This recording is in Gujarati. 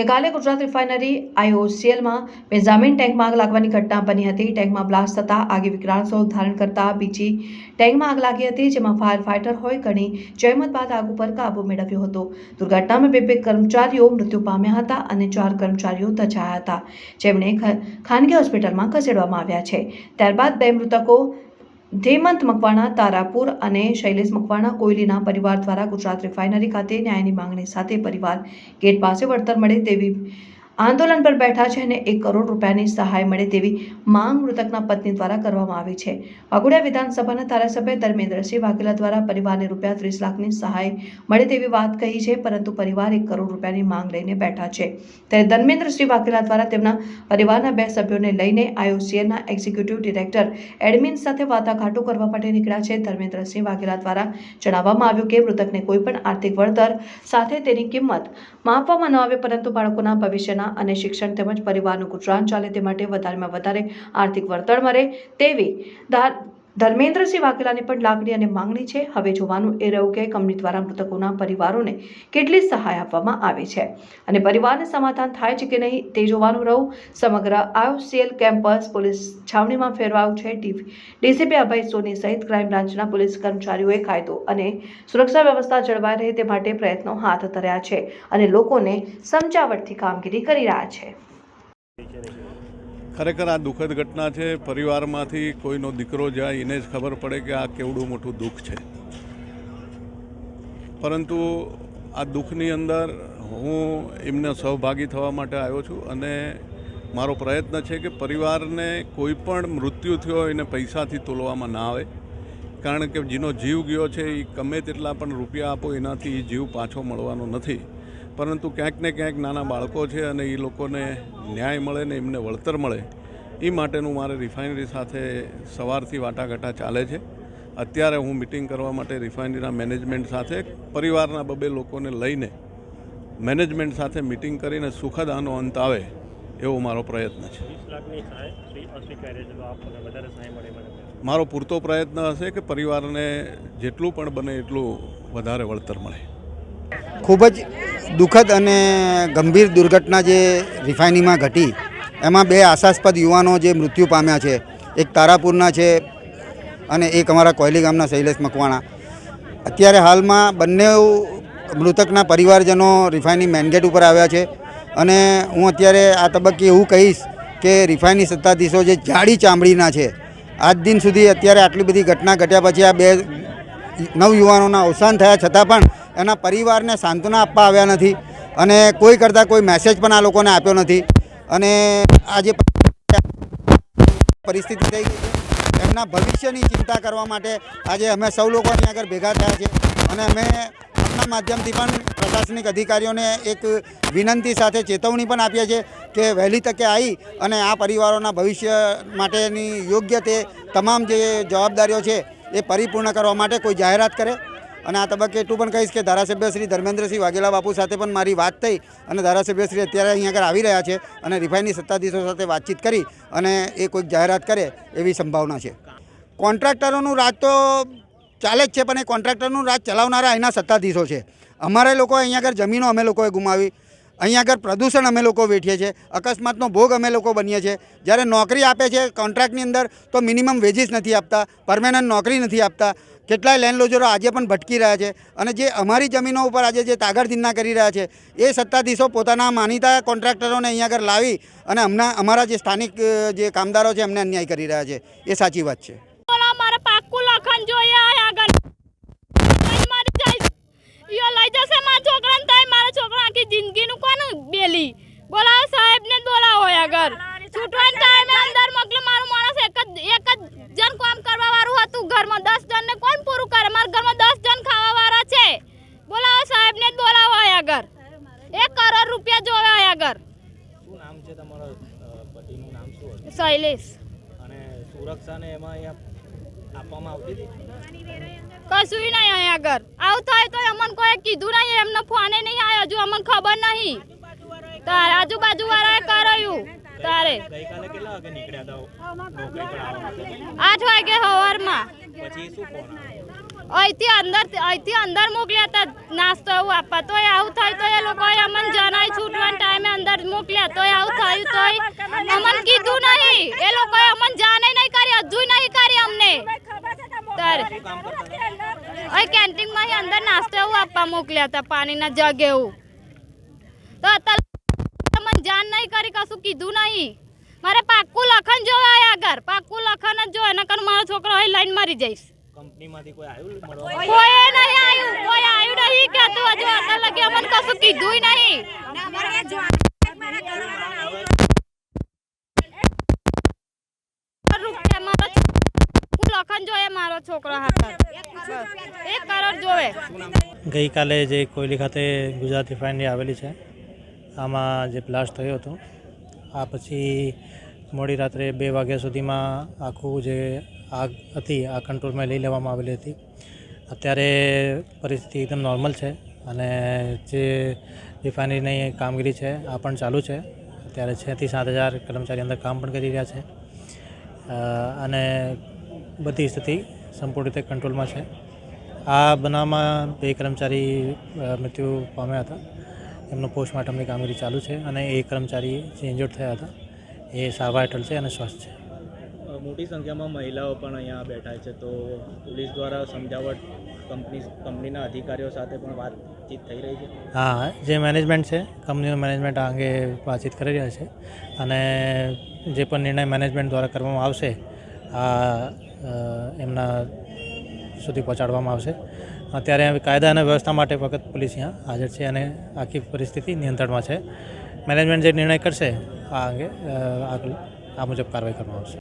ગઈકાલે ગુજરાત રિફાઇનરી આઈઓસીએલમાં બેન્ઝામિન ટેન્કમાં આગ લાગવાની ઘટના બની હતી. ટેન્કમાં બ્લાસ્ટ થતાં આગે વિકરાળ સ્વરૂપ ધારણ કરતા બીજી ટેન્કમાં આગ લાગી હતી, જેમાં ફાયર ફાઇટર હોય ઘણી જહેમત બાદ આગ ઉપર કાબુ મેળવ્યો હતો. દુર્ઘટનામાં બે બે કર્મચારીઓ મૃત્યુ પામ્યા હતા અને ચાર કર્મચારીઓ તજાયા હતા, જેમણે ખ- ખાનગી હોસ્પિટલમાં ખસેડવામાં આવ્યા છે. ત્યારબાદ બે મૃતકો ધેમંત મકવાણા, તારાપુર અને શૈલેષ મકવાણા કોયલીના પરિવાર દ્વારા ગુજરાત રિફાઇનરી ખાતે ન્યાયની માંગણી સાથે પરિવાર ગેટ પાસે વળતર મળે તેવી આંદોલન પર બેઠા છે અને એક કરોડ રૂપિયાની સહાય મળે તેવી માંગ મૃતકના પત્ની દ્વારા કરવામાં આવી છે. વાઘોડિયા વિધાનસભાના ધારાસભ્ય ધર્મેન્દ્રસિંહ વાઘેલા દ્વારા પરિવારને રૂપિયા ત્રીસ લાખની સહાય મળે તેવી વાત કહી છે, પરંતુ પરિવાર એક કરોડ રૂપિયાની માંગ લઈને બેઠા છે. ત્યારે ધર્મેન્દ્રસિંહ વાઘેલા દ્વારા તેમના પરિવારના બે સભ્યોને લઈને આઈઓસીએલના એક્ઝિક્યુટિવ ડિરેક્ટર એડમિન સાથે વાટાઘાટો કરવા માટે નીકળ્યા છે. ધર્મેન્દ્રસિંહ વાઘેલા દ્વારા જણાવવામાં આવ્યું કે, મૃતકને કોઈ પણ આર્થિક વળતર સાથે તેની કિંમત માપવામાં ન આવે, પરંતુ બાળકોના ભવિષ્યના અને શિક્ષણ તેમજ પરિવારનું ગુજરાન ચાલે તે માટે વધારેમાં વધારે આર્થિક વળતર મળે તેવી ધર્મેન્દ્રસિંહ વાઘેલાની પણ લાગણી અને માંગણી છે. હવે જોવાનું એ રહ્યું કે કંપની દ્વારા મૃતકોના પરિવારોને કેટલી સહાય આપવામાં આવે છે અને પરિવારને સમાધાન થાય છે કે નહીં તે જોવાનું રહ્યું. સમગ્ર આયુસીએલ કેમ્પસ પોલીસ છાવણીમાં ફેરવાયું છે. ડીસીપી અભય સોની સહિત ક્રાઇમ બ્રાન્ચના પોલીસ કર્મચારીઓએ કાયદો અને સુરક્ષા વ્યવસ્થા જળવાઈ રહે તે માટે પ્રયત્નો હાથ ધર્યા છે અને લોકોને સમજાવટથી કામગીરી કરી રહ્યા છે. ખરેખર આ દુઃખદ ઘટના છે. પરિવારમાંથી કોઈનો દીકરો જાય એને જ ખબર પડે કે આ કેવડું મોટું દુઃખ છે. પરંતુ આ દુઃખની અંદર હું એમને સહભાગી થવા માટે આવ્યો છું અને મારો પ્રયત્ન છે કે પરિવારને કોઈ પણ મૃત્યુ થયો એને પૈસાથી તોલવામાં ના આવે. કારણ કે જેનો જીવ ગયો છે એ ગમે તેટલા પણ રૂપિયા આપો, એનાથી એ જીવ પાછો મળવાનો નથી. પરંતુ ક્યાંક ને ક્યાંક નાના બાળકો છે અને એ લોકોને ન્યાય મળે ને એમને વળતર મળે એ માટેનું મારે રિફાઇનરી સાથે સવારથી વાટાઘાટા ચાલે છે. અત્યારે હું મિટિંગ કરવા માટે રિફાઇનરીના મેનેજમેન્ટ સાથે પરિવારના બબે લોકોને લઈને મેનેજમેન્ટ સાથે મિટિંગ કરીને સુખદ આનો અંત આવે એવો મારો પ્રયત્ન છે. મારો પૂરતો પ્રયત્ન હશે કે પરિવારને જેટલું પણ બને એટલું વધારે વળતર મળે. ખૂબ જ દુઃખદ અને ગંભીર દુર્ઘટના જે રિફાઇનીમાં ઘટી, એમાં બે આશાસ્પદ યુવાનો જે મૃત્યુ પામ્યા છે, એક તારાપુરના છે અને એક અમારા કોયલી ગામના શૈલેષ મકવાણા. અત્યારે હાલમાં બંને મૃતકના પરિવારજનો રિફાઇની મેનગેટ ઉપર આવ્યા છે અને હું અત્યારે આ તબક્કે એવું કહીશ કે રિફાઇની સત્તાધીશો જે જાડી ચામડીના છે, આજ દિન સુધી અત્યારે આટલી બધી ઘટના ઘટ્યા પછી આ બે નવયુવાનોના અવસાન થયા છતાં પણ એના પરિવારને સાંત્વના આપવા આવ્યા નથી અને કોઈ કરતાં કોઈ મેસેજ પણ આ લોકોને આપ્યો નથી. અને આ જે પરિસ્થિતિ થઈ ગઈ છે. એમના ભવિષ્યની ચિંતા કરવા માટે આજે અમે સૌ લોકો અહીં આગળ ભેગા થયા છે અને અમે આપણા માધ્યમથી પણ પ્રશાસનિક અધિકારીઓને એક વિનંતી સાથે ચેતવણી પણ આપીએ છીએ કે વહેલી તકે આવી અને આ પરિવારોના ભવિષ્ય માટેની યોગ્ય તે તમામ જે જવાબદારીઓ છે એ પરિપૂર્ણ કરવા માટે કોઈ જાહેરાત કરે. અને આ તબક્કે એટલું પણ કહીશ કે ધારાસભ્ય શ્રી ધર્મેન્દ્રસિંહ વાઘેલા બાપુ સાથે પણ મારી વાત થઈ અને ધારાસભ્ય શ્રી અત્યારે અહીં આગળ આવી રહ્યા છે અને રિફાઇની સત્તાધીશો સાથે વાતચીત કરી અને એ કોઈક જાહેરાત કરે એવી સંભાવના છે. કોન્ટ્રાક્ટરોનું રાજ તો ચાલે જ છે, પણ એ કોન્ટ્રાક્ટરનું રાજ ચલાવનારા અહીંના સત્તાધીશો છે. અમારે લોકો અહીંયા આગળ જમીનો અમે લોકોએ ગુમાવી અહીંયા આગળ પ્રદૂષણ અમે લોકો વેઠીએ છીએ. અકસ્માતનો ભોગ અમે લોકો બનીએ છીએ. જ્યારે નોકરી આપે છે કોન્ટ્રાક્ટની અંદર, તો મિનિમમ વેજીસ નથી આપતા, પરમેનન્ટ નોકરી નથી આપતા. કેટલાય લેન્ડલોજરો આજે પણ ભટકી રહ્યા છે. અને જે અમારી જમીનો ઉપર આજે જે તાગડધિંદા કરી રહ્યા છે, એ સત્તાધીશો પોતાના માનીતા કોન્ટ્રાક્ટરોને અહીંયા આગળ લાવી અને હમણાં અમારા જે સ્થાનિક જે કામદારો છે એમને અન્યાય કરી રહ્યા છે. એ સાચી વાત છે. આગળ. ઈયો લઈ જશે મારા છોકરાને તોય મારા છોકરા આખી જિંદગીનું કોને બેલી? બોલાવો સાહેબને ને બોલાવો આગળ. છૂટવાના ટાઈમે અંદર મોકલે મારું માણસ એક જ એક જ જણ કામ કરવા વાળું હતું ઘરમાં. દસ જણને કોણ પૂરું કરે? મારા ઘરમાં દસ જણ ખાવા વાળા છે. બોલાવો સાહેબને બોલાવો આગળ. એક કરોડ રૂપિયા જોવે આગળ. શું નામ છે તમારા પતિનું નામ શું શૈલેષ. અને સુરક્ષાને એમાં અહીંયા આપવામાં આવતી હતી કશું નહીં અહીંયા આગળ. આવું થાય તો અમને કોઈ કીધું નહીં એમને ફોને નહીં આવ્યો હજુ અમને ખબર નહીં. તારે આજુબાજુ વાળાએ કરાયું તારે. ગઈકાલે કેટલા વાગે નીકળ્યા હતા? આઠ વાગે સવારમાં. પછી શું ફોન આવ્યો? અહીંથી અંદર અહીંથી અંદર મોકલ્યા હતા નાસ્તો એવું આપવા. તો આવું થાય તો એ લોકોએ અમને જણાય છૂટવાના ટાઈમે તોય આવું થયું તોય અમન કીધું નહીં. એ લોકોએ અમન જાણે નહીં કરી હજુ નહીં કરી અમને. તારે અહીં કેન્ટીનમાં અંદર નાસ્તો એવું આપવા મોકલ્યા હતા પાણીના જગ એવું. તો અત્યારે મન જાણ નહીં કરી કશું કીધું નહીં. મારે પાક્કું લખન જોવા અહીં આગળ પાક્કું લખન જ જોવે નકર મારો છોકરો અહીં લાઈન મરી જઈશ. કંપનીમાંથી કોઈ આવ્યું મળવા? કોઈ નહીં આવ્યું કોઈ આવ્યું નહીં કહેતું હજુ. અત્યાર લગી અમને કશું કીધું નહીં. લખન જોવે મારો છોકરો એક કરોડ જોવે. ગઈકાલે જે કોયલી ખાતે ગુજરાત રિફાઇનરી આવેલી છે, આમાં જે બ્લાસ્ટ થયો હતો, આ પછી મોડી રાત્રે બે વાગ્યા સુધીમાં આખું જે આગ હતી, આ કંટ્રોલમાં લઈ લેવામાં આવેલી હતી. અત્યારે પરિસ્થિતિ એકદમ નોર્મલ છે અને જે રિફાઇનરીની કામગીરી છે, આ પણ ચાલુ છે. અત્યારે છથી સાત હજાર કર્મચારી અંદર કામ પણ કરી રહ્યા છે. અને બધી સ્થિતિ સંપૂર્ણ રીતે કંટ્રોલમાં છે. આ બનાવમાં બે કર્મચારી મૃત્યુ પામ્યા હતા. એમનું પોસ્ટમોર્ટમની કામગીરી ચાલુ છે અને એ કર્મચારી જે ઇન્જર્ડ થયા હતા એ સારવાર હેઠળ છે અને સ્વસ્થ છે. મોટી સંખ્યામાં મહિલાઓ પણ અહીંયા બેઠા છે તો પોલીસ દ્વારા સમજાવટ કંપની કંપનીના અધિકારીઓ સાથે પણ વાતચીત થઈ રહી છે? હા જે મેનેજમેન્ટ છે કંપનીનું મેનેજમેન્ટ આ અંગે વાતચીત કરી રહ્યા છે અને જે પણ નિર્ણય મેનેજમેન્ટ દ્વારા કરવામાં આવશે આ એમના સુધી પહોંચાડવામાં આવશે. અત્યારે કાયદા અને વ્યવસ્થા માટે વખત પોલીસ અહીંયા હાજર છે અને આખી પરિસ્થિતિ નિયંત્રણમાં છે. મેનેજમેન્ટ જે નિર્ણય કરશે, આ અંગે આગળ આ મુજબ કાર્યવાહી કરવામાં આવશે.